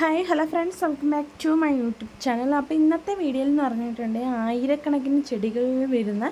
Hi hello friends welcome back to my YouTube channel അപ്പോൾ ഇന്നത്തെ വീഡിയോയിൽ എന്ന് പറഞ്ഞിട്ടുണ്ട് ആയിരക്കണക്കിന് ചെടികളിൽ വരുന്ന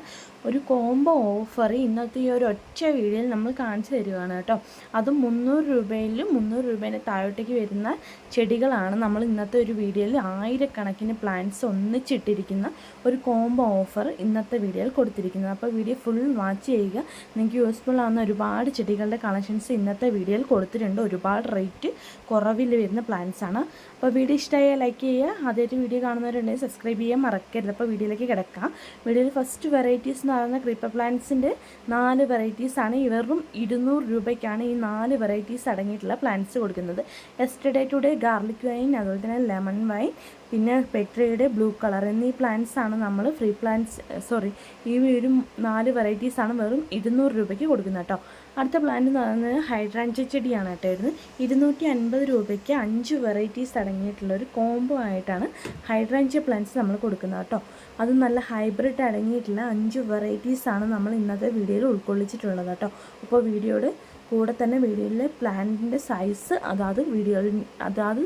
ഒരു കോംബോ ഓഫർ ഇന്നത്തെ ഈ ഒരു ഒറ്റ വീഡിയോയിൽ നമ്മൾ കാണിച്ചു തരികയാണ് കേട്ടോ. അതും മുന്നൂറ് രൂപയിൽ മുന്നൂറ് രൂപേന്റെ താഴോട്ടേക്ക് വരുന്ന ചെടികളാണ് നമ്മൾ ഇന്നത്തെ ഒരു വീഡിയോയിൽ ആയിരക്കണക്കിന് പ്ലാന്റ്സ് ഒന്നിച്ചിട്ടിരിക്കുന്ന ഒരു കോംബോ ഓഫർ ഇന്നത്തെ വീഡിയോയിൽ കൊടുത്തിരിക്കുന്നത്. അപ്പോൾ വീഡിയോ ഫുൾ വാച്ച് ചെയ്യുക. നിങ്ങൾക്ക് യൂസ്ഫുൾ ആവുന്ന ഒരുപാട് ചെടികളുടെ കളക്ഷൻസ് ഇന്നത്തെ വീഡിയോയിൽ കൊടുത്തിട്ടുണ്ട്. ഒരുപാട് റേറ്റ് കുറവിൽ വരുന്ന പ്ലാന്റ്സ് ആണ് അപ്പോൾ വീഡിയോ ഇഷ്ടമായ ലൈക്ക് ചെയ്യുക. ആദ്യമായിട്ട് വീഡിയോ കാണുന്നവരുണ്ടെങ്കിൽ സബ്സ്ക്രൈബ് ചെയ്യാൻ മറക്കരുത്. അപ്പോൾ വീഡിയോയിലേക്ക് കിടക്കാം. വീഡിയോയിൽ ഫസ്റ്റ് വെറൈറ്റീസ് എന്ന് പറയുന്ന ക്രീപ്പർ പ്ലാന്റ്സിന്റെ നാല് വെറൈറ്റീസ് ആണ്. വെറും ഇരുന്നൂറ് രൂപയ്ക്കാണ് ഈ നാല് വെറൈറ്റീസ് അടങ്ങിയിട്ടുള്ള പ്ലാന്റ്സ് കൊടുക്കുന്നത്. എസ്റ്റർഡേ ടുഡേ ഗാർലിക് വൈൻ അതുപോലെ തന്നെ ലെമൺ വൈൻ പിന്നെ പെട്രയുടെ ബ്ലൂ കളർ. എന്നീ പ്ലാന്റ്സ് ആണ് നമ്മൾ ഫ്രീ പ്ലാന്റ്സ് സോറി ഈ ഒരു നാല് വെറൈറ്റീസ് ആണ് വെറും ഇരുന്നൂറ് രൂപയ്ക്ക് കൊടുക്കുന്നത് കേട്ടോ അടുത്ത പ്ലാന്റ് എന്ന് പറയുന്നത് ഹൈഡ്രാഞ്ച ചെടിയാണ് കേട്ടോ ഇരുന്ന് ഇരുന്നൂറ്റി അൻപത് രൂപയ്ക്ക് അഞ്ച് വെറൈറ്റീസ് അടങ്ങിയിട്ടുള്ള ഒരു കോംബോ ആയിട്ടാണ് ഹൈഡ്രാഞ്ച പ്ലാന്റ്സ് നമ്മൾ കൊടുക്കുന്നത് കേട്ടോ അത് നല്ല ഹൈബ്രിഡ് അടങ്ങിയിട്ടുള്ള അഞ്ച് വെറൈറ്റീസ് ആണ് നമ്മൾ ഇന്നത്തെ വീഡിയോയിൽ ഉൾക്കൊള്ളിച്ചിട്ടുള്ളത് കേട്ടോ അപ്പോൾ വീഡിയോയുടെ കൂടെ തന്നെ വീഡിയോയിലെ പ്ലാന്റിന്റെ സൈസ് അതാത് വീഡിയോയിൽ അതാത്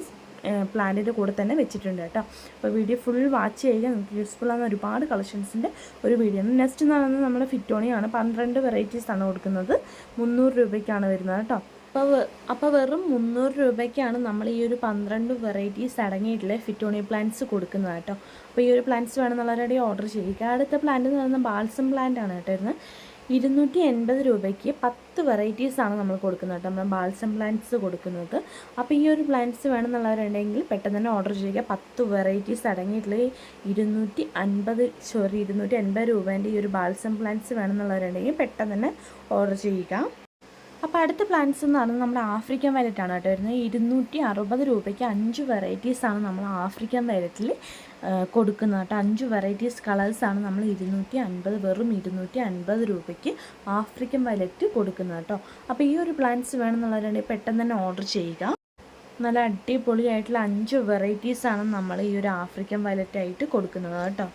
പ്ലാന്റിന്റെ കൂടെ തന്നെ വെച്ചിട്ടുണ്ട് കേട്ടോ. അപ്പോൾ വീഡിയോ ഫുൾ വാച്ച് ചെയ്യുക. നമുക്ക് യൂസ്ഫുൾ ആണ് ഒരുപാട് കളക്ഷൻസിന്റെ ഒരു വീഡിയോ ആണ്. നെക്സ്റ്റ് എന്ന് പറയുന്നത് നമ്മുടെ ഫിറ്റോണിയാണ് പന്ത്രണ്ട് വെറൈറ്റീസ് ആണ് കൊടുക്കുന്നത്. മുന്നൂറ് രൂപയ്ക്കാണ് വരുന്നത് കേട്ടോ. അപ്പോൾ അപ്പോൾ വെറും മുന്നൂറ് രൂപയ്ക്കാണ് നമ്മൾ ഈ ഒരു പന്ത്രണ്ട് വെറൈറ്റീസ് അടങ്ങിയിട്ടുള്ള ഫിറ്റോണിയ പ്ലാന്റ്സ് കൊടുക്കുന്നത് കേട്ടോ. അപ്പോൾ ഈ ഒരു പ്ലാന്റ്സ് വേണമെന്നുള്ളവരുടെ ഓർഡർ ചെയ്യുക. അടുത്ത പ്ലാന്റ് എന്ന് പറയുന്നത് ബാൽസം പ്ലാന്റ് ആണ് കേട്ടോ ഇരുന്ന് ഇരുന്നൂറ്റി എൺപത് രൂപയ്ക്ക് പത്ത് വെറൈറ്റീസാണ് നമ്മൾ കൊടുക്കുന്നത് കേട്ടോ. നമ്മൾ ബാൽസം പ്ലാന്റ്സ് കൊടുക്കുന്നത്. അപ്പോൾ ഈ ഒരു പ്ലാന്റ്സ് വേണമെന്നുള്ളവരുണ്ടെങ്കിൽ പെട്ടെന്ന് തന്നെ ഓർഡർ ചെയ്യുക. പത്ത് വെറൈറ്റീസ് അടങ്ങിയിട്ടുള്ള ഇരുന്നൂറ്റി അൻപത് സോറി ഇരുന്നൂറ്റി അൻപത് രൂപേന്റെ ഈ ഒരു ബാൽസം പ്ലാന്റ്സ് വേണമെന്നുള്ളവരുണ്ടെങ്കിൽ പെട്ടെന്ന് തന്നെ ഓർഡർ ചെയ്യുക. അപ്പോൾ അടുത്ത പ്ലാന്റ്സ് എന്ന് പറയുന്നത് നമ്മുടെ ആഫ്രിക്കൻ വയലറ്റ് ആണ് കേട്ടോ വരുന്നത്. ഇരുന്നൂറ്റി അറുപത് രൂപയ്ക്ക് അഞ്ച് വെറൈറ്റീസാണ് നമ്മൾ ആഫ്രിക്കൻ വയലറ്റിൽ കൊടുക്കുന്നത് കേട്ടോ. അഞ്ച് വെറൈറ്റീസ് കളേഴ്സാണ് നമ്മൾ ഇരുന്നൂറ്റി അൻപത് വെറും ഇരുന്നൂറ്റി അൻപത് രൂപയ്ക്ക് ആഫ്രിക്കൻ വയലറ്റ് കൊടുക്കുന്നത് കേട്ടോ. അപ്പോൾ ഈ ഒരു പ്ലാന്റ്സ് വേണമെന്നുള്ളവരുണ്ടെങ്കിൽ പെട്ടെന്ന് തന്നെ ഓർഡർ ചെയ്യുക. നല്ല അടിപൊളിയായിട്ടുള്ള അഞ്ച് വെറൈറ്റീസാണ് നമ്മൾ ഈ ഒരു ആഫ്രിക്കൻ വയലറ്റായിട്ട് കൊടുക്കുന്നത് കേട്ടോ.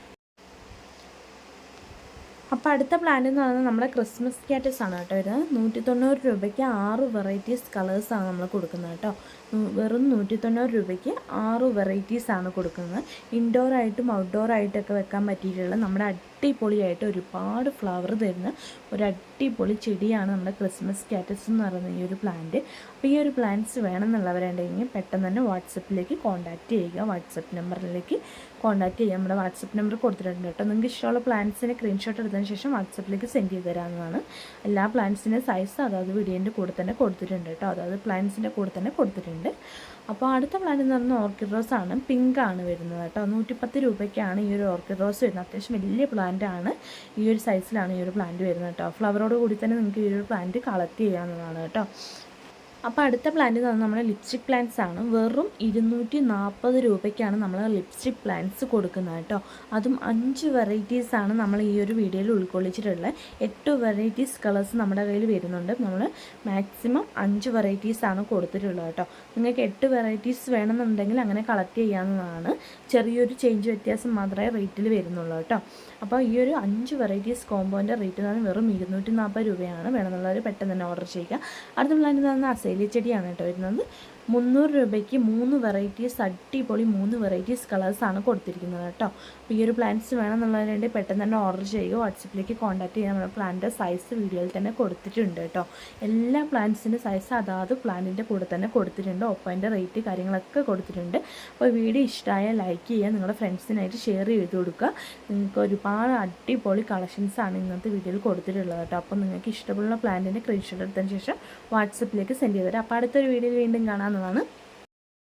അപ്പോൾ അടുത്ത പ്ലാൻ എന്ന് പറയുന്നത് നമ്മുടെ ക്രിസ്മസ് ക്യാറ്റസ് ആണ് കേട്ടോ ഇത്. നൂറ്റി തൊണ്ണൂറ് രൂപയ്ക്ക് ആറ് വെറൈറ്റീസ് കളേഴ്സാണ് നമ്മൾ കൊടുക്കുന്നത് കേട്ടോ. വെറും നൂറ്റി തൊണ്ണൂറ് രൂപയ്ക്ക് ആറ് വെറൈറ്റീസാണ് കൊടുക്കുന്നത്. ഇൻഡോറായിട്ടും ആയിട്ടൊക്കെ വെക്കാൻ പറ്റിയിട്ടുള്ള നമ്മുടെ അടിപൊളിയായിട്ട് ഒരുപാട് ഫ്ലവർ തരുന്ന ഒരു അടിപൊളി ചെടിയാണ് നമ്മുടെ ക്രിസ്മസ് കാറ്റസ് എന്ന് പറയുന്ന ഈ ഒരു പ്ലാന്റ് അപ്പോൾ ഈ ഒരു പ്ലാന്റ്സ് വേണമെന്നുള്ളവരുണ്ടെങ്കിൽ പെട്ടെന്ന് തന്നെ വാട്സപ്പിലേക്ക് കോൺടാക്റ്റ് ചെയ്യുക. വാട്സപ്പ് നമ്പറിലേക്ക് കോൺടാക്റ്റ് ചെയ്യുക. നമ്മുടെ വാട്സപ്പ് നമ്പർ കൊടുത്തിട്ടുണ്ട് കേട്ടോ. നിങ്ങൾക്ക് ഇഷ്ടമുള്ള പ്ലാന്റ്സിനെ സ്ക്രീൻഷോട്ട് എടുത്തതിന് ശേഷം വാട്സപ്പിലേക്ക് സെൻഡ് ചെയ്ത് തരാവുന്നതാണ്. എല്ലാ പ്ലാന്റ്സിന്റെ സൈസ് അതായത് വീഡിയോന്റെ കൂടെ തന്നെ കൊടുത്തിട്ടുണ്ട് കേട്ടോ. അതായത് പ്ലാന്റ്സിന്റെ കൂടെ തന്നെ കൊടുത്തിട്ടുണ്ട്. അപ്പോൾ അടുത്ത പ്ലാന്റ് എന്ന് പറഞ്ഞാൽ ഓർക്കിഡ് പിങ്ക് ആണ്. വരുന്നത് കേട്ടോ. നൂറ്റിപ്പത്ത് രൂപയ്ക്കാണ് ഈ ഒരു ഓർക്കിഡ് റോസ് വരുന്നത്. അത്യാവശ്യം വലിയ പ്ലാന്റ് ആണ്. ഈ ഒരു സൈസിലാണ് ഈ ഒരു പ്ലാന്റ് വരുന്നത് കേട്ടോ ഫ്ലവറോട് കൂടി തന്നെ നിങ്ങൾക്ക് ഈ ഒരു പ്ലാന്റ് കളക്ട് ചെയ്യാവുന്നതാണ് കേട്ടോ അപ്പോൾ അടുത്ത പ്ലാന്റ് എന്ന് നമ്മുടെ ലിപ്സ്റ്റിക് പ്ലാന്റ്സ് ആണ്. വെറും ഇരുന്നൂറ്റി നാൽപ്പത് രൂപയ്ക്കാണ് നമ്മൾ ലിപ്സ്റ്റിക് പ്ലാന്റ്സ് കൊടുക്കുന്നത് കേട്ടോ അതും അഞ്ച് വെറൈറ്റീസ് ആണ് നമ്മൾ ഈ ഒരു വീഡിയോയിൽ ഉൾക്കൊള്ളിച്ചിട്ടുള്ളത്. എട്ട് വെറൈറ്റീസ് കളേഴ്സ് നമ്മുടെ കയ്യിൽ വരുന്നുണ്ട്. നമ്മൾ മാക്സിമം അഞ്ച് വെറൈറ്റീസ് ആണ് കൊടുത്തിട്ടുള്ളത് കേട്ടോ നിങ്ങൾക്ക് എട്ട് വെറൈറ്റീസ് വേണമെന്നുണ്ടെങ്കിൽ അങ്ങനെ കളക്ട് ചെയ്യാവുന്നതാണ്. ചെറിയൊരു ചേഞ്ച് വ്യത്യാസം മാത്രമേ റേറ്റിൽ വരുന്നുള്ളൂ കേട്ടോ അപ്പോൾ ഈ ഒരു അഞ്ച് വെറൈറ്റീസ് കോമ്പോന്റെ റേറ്റ് പറഞ്ഞാൽ വെറും ഇരുന്നൂറ്റി നാൽപ്പത് രൂപയാണ് വേണമെന്നുള്ളവർ പെട്ടെന്ന് തന്നെ ഓർഡർ ചെയ്യുക. അടുത്ത പ്ലാന്റ് എന്ന് പറഞ്ഞാൽ അസേലി ചെടിയാണ് കേട്ടോ വരുന്നത്. മുന്നൂറ് രൂപയ്ക്ക് മൂന്ന് വെറൈറ്റീസ് അടിപൊളി മൂന്ന് വെറൈറ്റീസ് കളേഴ്സാണ് കൊടുത്തിരിക്കുന്നത് കേട്ടോ. അപ്പോൾ ഈ ഒരു പ്ലാന്റ്സ് വേണമെന്നുള്ളതിന് വേണ്ടി പെട്ടെന്ന് തന്നെ ഓർഡർ ചെയ്യുക വാട്സപ്പിലേക്ക് കോൺടാക്ട് ചെയ്യുക നമ്മുടെ പ്ലാന്റിന്റെ സൈസ് വീഡിയോയിൽ തന്നെ കൊടുത്തിട്ടുണ്ട് കേട്ടോ. എല്ലാ പ്ലാന്റ്സിന്റെ സൈസ് അതാത് പ്ലാന്റിന്റെ കൂടെ തന്നെ കൊടുത്തിട്ടുണ്ട്. ഒപ്പം റേറ്റ് കാര്യങ്ങളൊക്കെ കൊടുത്തിട്ടുണ്ട്. അപ്പോൾ വീഡിയോ ഇഷ്ടമായ ലൈക്ക് ചെയ്യുക നിങ്ങളുടെ ഫ്രണ്ട്സിനായിട്ട് ഷെയർ ചെയ്ത് കൊടുക്കുക. നിങ്ങൾക്ക് ഒരുപാട് അടിപൊളി കളക്ഷൻസാണ് ഇന്നത്തെ വീഡിയോയിൽ കൊടുത്തിട്ടുള്ളത് കേട്ടോ. അപ്പോൾ നിങ്ങൾക്ക് ഇഷ്ടമുള്ള പ്ലാന്റിന്റെ സ്ക്രീൻഷോട്ട് എടുത്തതിന് ശേഷം വാട്സപ്പിലേക്ക് സെൻഡ് ചെയ്ത് തരാം. അപ്പോൾ അടുത്തൊരു വീഡിയോയിൽ വീണ്ടും Hanım.